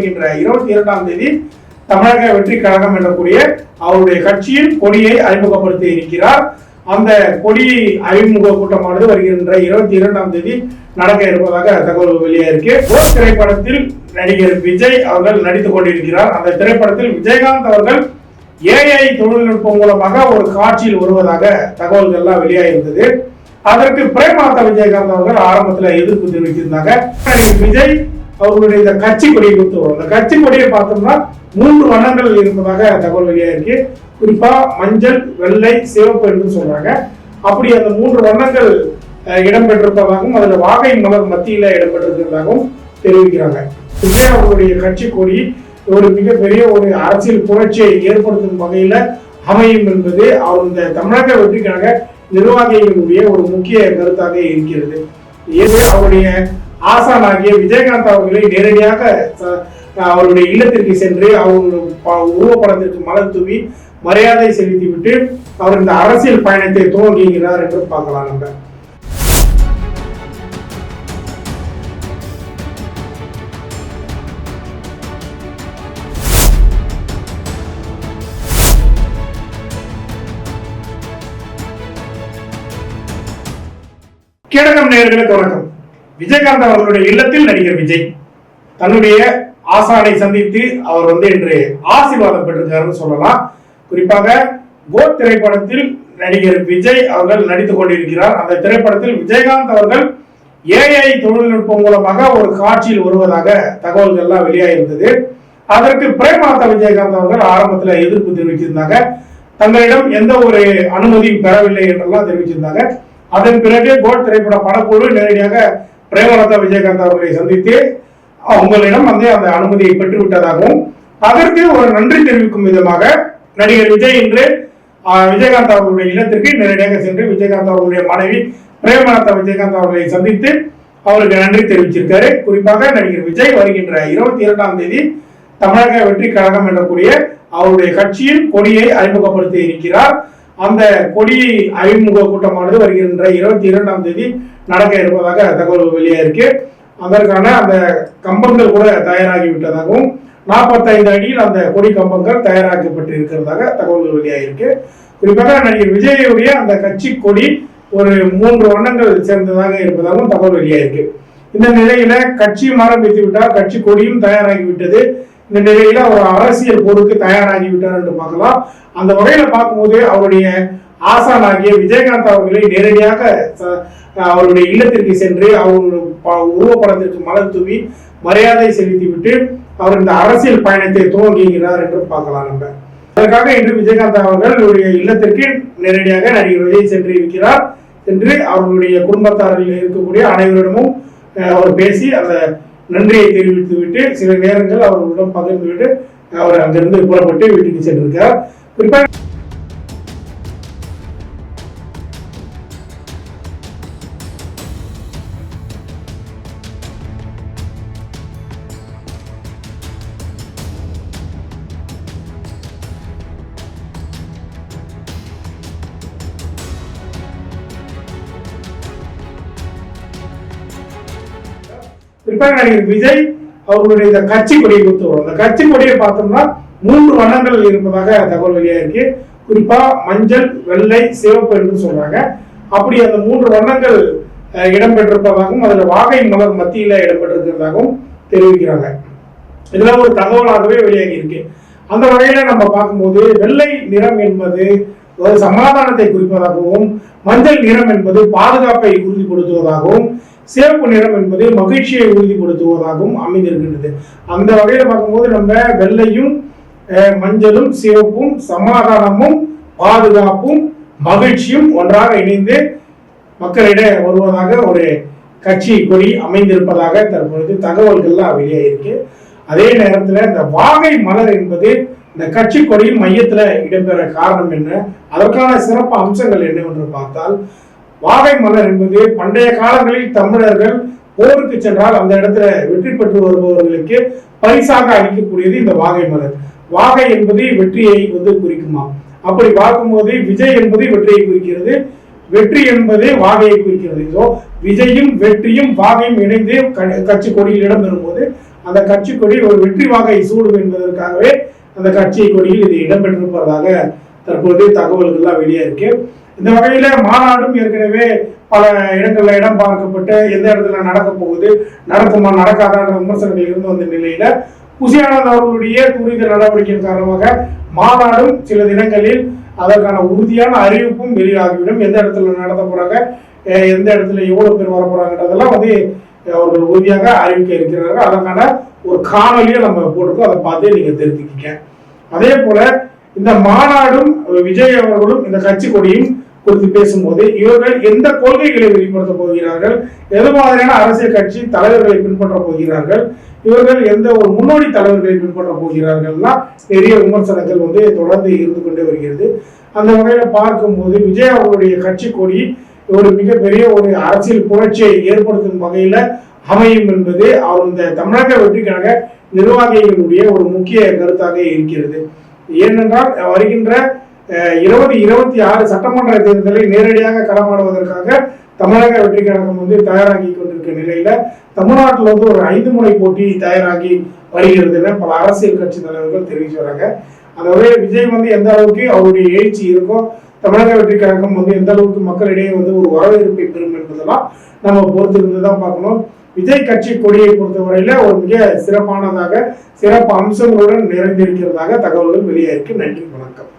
வருகின்ற இருபத்தி இரண்டாம் தேதி தமிழக வெற்றி கழகம் எனக்கூடிய அவருடைய கட்சியின் கொடியை அறிமுகப்படுத்தி இருக்கிறார். அந்த கொடி அறிமுக கூட்டமானது வருகின்ற இருபத்தி இரண்டாம் தேதி நடக்க இருப்பதாக தகவல் வெளியாயிருக்கு போர் திரைப்படத்தில் நடிகர் விஜய் அவர்கள் நடித்துக் கொண்டிருக்கிறார். அந்த திரைப்படத்தில் விஜயகாந்த் அவர்கள் ஏஐ தொழில்நுட்பம் மூலமாக ஒரு காட்சியில் வருவதாக தகவல்கள் எல்லாம் வெளியாகிருந்தது அதற்கு பிரேமாதா விஜயகாந்த் அவர்கள் ஆரம்பத்தில் எதிர்ப்பு தெரிவித்திருந்தாங்க. விஜய் அவர்களுடைய இந்த கட்சி கொடியை கொடுத்து வரும். அந்த கட்சி கொடியை பார்த்தோம்னா மூன்று வண்ணங்கள் இருப்பதாக தகவல் வெளியாயிருக்கு குறிப்பா மஞ்சள் வெள்ளை சிவப்பு என்று சொல்றாங்க. அப்படி அந்த மூன்று வண்ணங்கள் இடம்பெற்றிருப்பதாகவும் அதுல வாகை மலர் மத்தியில இடம்பெற்றிருக்கிறதாகவும் தெரிவிக்கிறாங்க. இதே அவர்களுடைய கட்சி கொடி. ஒரு மிகப்பெரிய ஒரு அரசியல் புரட்சியை ஏற்படுத்தும் வகையில அமையும் என்பது அவர் இந்த தமிழக வெற்றிக்காக நிர்வாகிகளுடைய ஒரு முக்கிய கருத்தாக இருக்கிறது. இது அவருடைய ஆசானாகிய விஜயகாந்த் அவர்களை நேரடியாக அவருடைய இல்லத்திற்கு சென்று அவர்கள் உருவப்படத்திற்கு மலர் தூவி மரியாதை செலுத்திவிட்டு அவர் இந்த அரசியல் பயணத்தை துவங்குகிறார் என்று பார்க்கலாம் நம்ம. கேடகம் நேர்களுக்கு வணக்கம். விஜயகாந்த் அவர்களுடைய இல்லத்தில் நடிகர் விஜய் தன்னுடைய ஆசானை சந்தித்து அவர் வந்து இன்று ஆசீர்வாதம் பெற்றிருக்காருன்னு சொல்லலாம். குறிப்பாக கோட் திரைப்படத்தில் நடிகர் விஜய் அவர்கள் நடித்துக் கொண்டிருக்கிறார். அந்த திரைப்படத்தில் விஜயகாந்த் அவர்கள் ஏஐ தொழில்நுட்பம் மூலமாக ஒரு காட்சியில் வருவதாக தகவல்கள் எல்லாம் வெளியாகிருந்தது அதற்கு பிரேமாதா விஜயகாந்த் அவர்கள் ஆரம்பத்தில் எதிர்ப்பு தெரிவிச்சிருந்தாங்க. தங்களிடம் எந்த ஒரு அனுமதியும் பெறவில்லை என்றெல்லாம் தெரிவிச்சிருந்தாங்க. அதன் பிறகு கோட் திரைப்பட படக்குழு நேரடியாக பிரேமலதா விஜயகாந்த் அவர்களை சந்தித்து உங்களிடம் வந்து அந்த அனுமதியை பெற்றுவிட்டதாகவும் அதற்கு ஒரு நன்றி தெரிவிக்கும் விதமாக நடிகர் விஜய் இன்று விஜயகாந்த் அவர்களுடைய இல்லத்திற்கு நேரடியாக சென்று விஜயகாந்த் அவர்களுடைய மனைவி பிரேமலதா விஜயகாந்த் அவர்களை சந்தித்து அவருக்கு நன்றி தெரிவிச்சிருக்காரு. குறிப்பாக நடிகர் விஜய் வருகின்ற இருபத்தி இரண்டாம் தேதி தமிழக வெற்றி கழகம் எனக்கூடிய அவருடைய கட்சியின் கொடியை அறிமுகப்படுத்தி இருக்கிறார். அந்த கொடி அறிமுக கூட்டமானது வருகின்ற இருபத்தி இரண்டாம் தேதி நடக்க இருப்பதாக தகவல் வெளியாயிருக்கு. அதற்கான அந்த கம்பங்கள் கூட தயாராகி விட்டதாகவும் நாற்பத்தைந்து அடியில் அந்த கொடி கம்பங்கள் தயாராக்கப்பட்டு இருக்கிறதாக தகவல்கள் வெளியாகிருக்கு குறிப்பாக நடிகர் விஜயுடைய அந்த கட்சி கொடி ஒரு மூன்று வண்ணங்கள் சேர்ந்ததாக இருப்பதாகவும் தகவல் வெளியாயிருக்கு. இந்த நிலையில கட்சியும் ஆரம்பித்து விட்டால் கட்சி கொடியும் தயாராகி விட்டது இந்த நிலையில அவர் அரசியல் போருக்கு தயாராகி விட்டார் என்று பார்க்கலாம். அந்த வகையில பார்க்கும்போது அவருடைய ஆசானாகிய விஜயகாந்த் அவர்களை நேரடியாக ச- அவருடைய இல்லத்திற்கு சென்று அவருடைய உருவப்படத்திற்கு மலர் தூவி மரியாதை செலுத்திவிட்டு அவர் இந்த அரசியல் பயணத்தை துவங்குகிறார் என்று பார்க்கலாம் நம்ம. அதற்காக இன்று விஜயகாந்த் அவர்கள் இல்லத்திற்கு நேரடியாக நடிகர் விஜய் சென்று இருக்கிறார். என்று அவர்களுடைய குடும்பத்தாரில் இருக்கக்கூடிய அனைவரிடமும் அவர் பேசி அந்த நன்றியை தெரிவித்து விட்டு சில நேரங்கள் அவர்களுடன் பகிர்ந்து விட்டு அவர் அங்கிருந்து புறப்பட்டு வீட்டுக்கு சென்றிருக்கிறார். குறிப்பாக குறிப்பாக நடிகர் விஜய் அவர்களுடைய இந்த கட்சி கொடியை கொடுத்து வரும். கட்சி கொடியை பார்த்தோம்னா மூன்று வண்ணங்கள் இருப்பதாக தகவல் வெளியாயிருக்கு குறிப்பா மஞ்சள் வெள்ளை சிவப்பு என்று சொல்றாங்க. அப்படி அந்த மூன்று வண்ணங்கள் அஹ், இடம்பெற்றிருப்பதாகவும் அதுல வாகை மலர் மத்தியில இடம்பெற்றிருக்கிறதாகவும் தெரிவிக்கிறாங்க. இதுல ஒரு தகவலாகவே வெளியாகி இருக்கு. அந்த வகையில நம்ம பார்க்கும்போது வெள்ளை நிறம் என்பது ஒரு சமாதானத்தை குறிப்பதாகவும் மஞ்சள் நிறம் என்பது பாதுகாப்பை உறுதிப்படுத்துவதாகவும் சிவப்பு நிறம் என்பது மகிழ்ச்சியை உறுதிப்படுத்துவதாகவும் அமைந்திருக்கின்றது. அந்த வகையில பார்க்கும்போது நம்ம வெள்ளையும் மஞ்சளும் சிவப்பும் சமாதானமும் பாதுகாப்பும் மகிழ்ச்சியும் ஒன்றாக இணைந்து மக்களிட வருவதாக ஒரு கட்சி கொடி அமைந்திருப்பதாக தற்பொழுது தகவல்கள்லாம் இருக்கு அதே நேரத்தில் இந்த வாகை மலர் என்பது இந்த கட்சி கொடியின் மையத்துல இடம்பெற காரணம் என்ன? அதற்கான சிறப்பு அம்சங்கள் என்னவென்று பார்த்தால் வாகை மலர் என்பது பண்டைய காலங்களில் தமிழர்கள் போருக்கு சென்றால் அந்த இடத்துல வெற்றி பெற்று வருபவர்களுக்கு பரிசாக அளிக்கக்கூடியது இந்த வாகை மலர் வாகை என்பது வெற்றியை வந்து குறிக்குமா? அப்படி பார்க்கும்போது விஜய் என்பது வெற்றியை குறிக்கிறது. வெற்றி என்பது வாகையை குறிக்கிறது. ஸோ விஜயும் வெற்றியும் வாகையும் இணைந்து கட்சி கொடியில் இடம்பெறும் போது அந்த கட்சி கொடி ஒரு வெற்றி வாகை சூடும் என்பதற்காகவே அந்த கட்சி கொடியில் இது இடம்பெற்றிருப்பதாக தற்போது தகவல்கள்லாம் வெளியே இருக்கு. இந்த வகையில மாநாடும் ஏற்கனவே பல இடங்கள்ல இடம் பார்க்கப்பட்டு எந்த இடத்துல நடக்க போகுது நடக்குமா நடக்காதான்ற விமர்சனங்கள் இருந்து வந்த நிலையில குசியானந்த் அவர்களுடைய துரித நடவடிக்கையின் காரணமாக மாநாடும் சில தினங்களில் அதற்கான உறுதியான அறிவிப்பும் வெளியாகிவிடும். எந்த இடத்துல நடத்த போறாங்க எந்த இடத்துல எவ்வளவு பேர் வர போறாங்கன்றதெல்லாம் வந்து அவர்கள் உறுதியாக அறிவிக்க இருக்கிறார்கள். அதற்கான ஒரு காணொலியை நம்ம போட்டிருக்கோம். அதை பார்த்து நீங்க தெரிஞ்சுக்கிங்க. அதே போல இந்த மாநாடும் விஜய் அவர்களும் இந்த கட்சி கொடியும் குறித்து பேசும்போது இவர்கள் எந்த கொள்கைகளை வெளிப்படுத்த போகிறார்கள்? எது மாதிரியான அரசியல் கட்சி தலைவர்களை பின்பற்ற போகிறார்கள்? இவர்கள் எந்த ஒரு முன்னோடி தலைவர்களை பின்பற்ற போகிறார்கள்னா பெரிய விமர்சனங்கள் வந்து தொடர்ந்து இருந்து கொண்டே வருகிறது. அந்த வகையில பார்க்கும்போது விஜய் அவர்களுடைய கட்சி கொடி ஒரு மிகப்பெரிய ஒரு அரசியல் புரட்சியை ஏற்படுத்தும் வகையில அமையும் என்பது அவர் இந்த தமிழக வெற்றிக்காக நிர்வாகிகளுடைய ஒரு முக்கிய கருத்தாக இருக்கிறது. ஏனென்றால் வருகின்ற இருபது இருபத்தி ஆறு சட்டமன்ற தேர்தலை நேரடியாக களமாடுவதற்காக தமிழக வெற்றி கழகம் வந்து தயாராகி கொண்டிருக்க நிலையில தமிழ்நாட்டில் வந்து ஒரு ஐந்து முனை போட்டி தயாராகி வருகிறதுன்னு பல அரசியல் கட்சி தலைவர்கள் தெரிவிச்சு வராங்க அதாவது விஜய் வந்து எந்த அளவுக்கு அவருடைய எழுச்சி இருக்கோ தமிழக வெற்றி கழகம் வந்து எந்த அளவுக்கு மக்களிடையே வந்து ஒரு வரவேற்பை பெறும் என்பதெல்லாம் நம்ம பொறுத்திருந்து தான் பார்க்கணும். விஜய் கட்சி கொடியை பொறுத்தவரையில ஒரு மிக சிறப்பானதாக சிறப்பு அம்சங்களுடன் நிறைந்திருக்கிறதாக தகவல்கள் வெளியாயிருக்கு. நன்றி வணக்கம்.